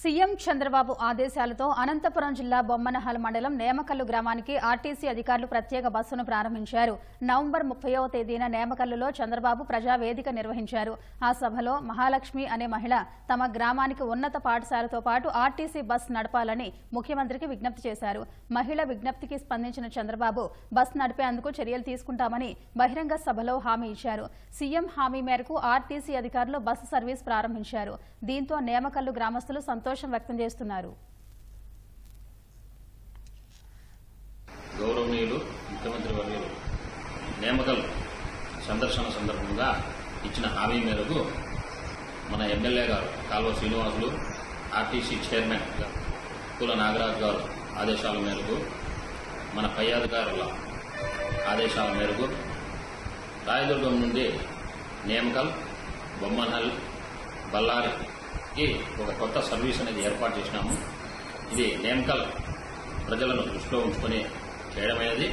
CM Chandrababu ఆదేశాలతో అనంతపురం జిల్లా బొమ్మనహల్ మండలం నేమకల్లు గ్రామానికి ఆర్టీసీ అధికారులు ప్రత్యేక బస్సును ప్రారంభించారు. నవంబర్ ముప్పైవ తేదీన నేమకల్లులో చంద్రబాబు ప్రజావేదిక నిర్వహించారు. ఆ సభలో మహాలక్ష్మి అనే మహిళ తమ గ్రామానికి ఉన్నత పాఠశాలతో పాటు ఆర్టీసీ బస్ నడపాలని ముఖ్యమంత్రికి విజ్ఞప్తి చేశారు. మహిళ విజ్ఞప్తికి స్పందించిన చంద్రబాబు బస్ నడిపేందుకు చర్యలు తీసుకుంటామని బహిరంగ సభలో హామీ ఇచ్చారు. సీఎం హామీ మేరకు ఆర్టీసీ అధికారులు బస్సు సర్వీస్ ప్రారంభించారు. దీంతో నేమకల్లు గ్రామస్తులు సంతోషం వ్యక్తం చేస్తున్నారు. గౌరవనీయులు ముఖ్యమంత్రి వర్యులు నేమకల్ సందర్శన సందర్భంగా ఇచ్చిన హామీ మేరకు మన ఎమ్మెల్యే గారు కాల్వ శ్రీనివాసులు ఆర్టీసీ చైర్మన్ కుల నాగరాజ్ గారు ఆదేశాల మేరకు మన పై అధికారుల ఆదేశాల మేరకు రాయదుర్గం నుండి నేమకల్ బొమ్మనహల్ కి ఒక కొత్త సర్వీస్ అనేది ఏర్పాటు చేసినాము. ఇది నేమకల్ ప్రజలను దృష్టిలో ఉంచుకొని చేయడమైనది.